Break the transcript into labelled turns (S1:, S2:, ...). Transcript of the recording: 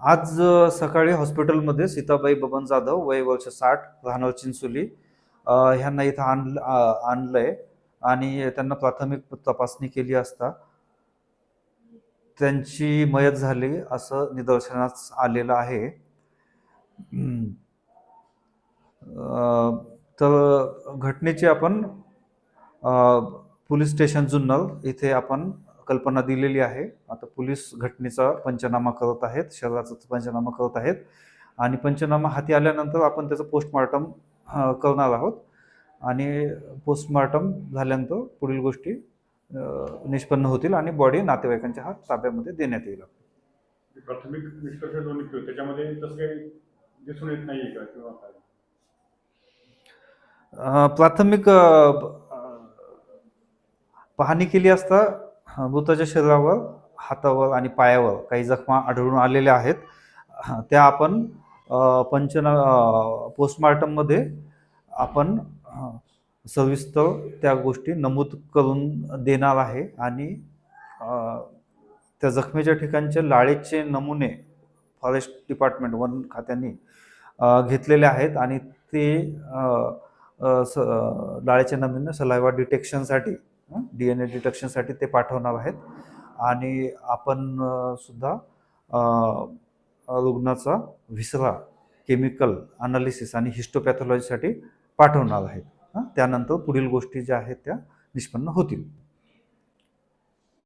S1: आज सकाळी हॉस्पिटलमध्ये सीताबाई बबन जाधव वय वर्ष साठ राहणार चिंचोली. ह्यांना इथं आण आणलंय आणि त्यांना प्राथमिक तपासणी केली असता त्यांची मयत झाली असं निदर्शनास आलेलं आहे. तर घटनेची आपण पोलीस स्टेशन जुन्नर इथे आपण कल्पना दिलेली आहे. आता पोलीस घटनेचा पंचनामा करत आहेत शरीराचा पंचनामा करत आहेत. आणि पंचनामा हाती आल्यानंतर आपण त्याचं पोस्टमॉर्टम करणार आहोत. आणि पोस्टमॉर्टम झाल्यानंतर पुढील गोष्टी निष्पन्न होतील आणि बॉडी नातेवाईकांच्या हात ताब्यामध्ये देण्यात येईल.
S2: प्राथमिक निष्कर्ष त्याच्यामध्ये तसं काही दिसून येत का किंवा
S1: अ, प्राथमिक पाहणी केली असता मृताच्या शरीरावर हातावर आणि पायावर काही जखमा आढळून आलेल्या आहेत. त्या आपण पंचना पोस्टमार्टममध्ये आपण सविस्तर त्या गोष्टी नमूद करून देणार आहे आणि त्या जखमेच्या ठिकाणचे लाळेचे नमुने फॉरेस्ट डिपार्टमेंट वन खात्याने घेतलेले आहेत आणि ते स लाळेचे नमुने सलायवा डिटेक्शनसाठी डी एन ए डिटेक्शनसाठी ते पाठवणार आहेत. आणि आपण सुद्धा रुग्णाचा विसरा केमिकल अनालिसिस आणि हिस्टोपॅथॉलॉजीसाठी पाठवणार आहेत. त्यानंतर पुढील गोष्टी ज्या आहेत त्या निष्पन्न होतील.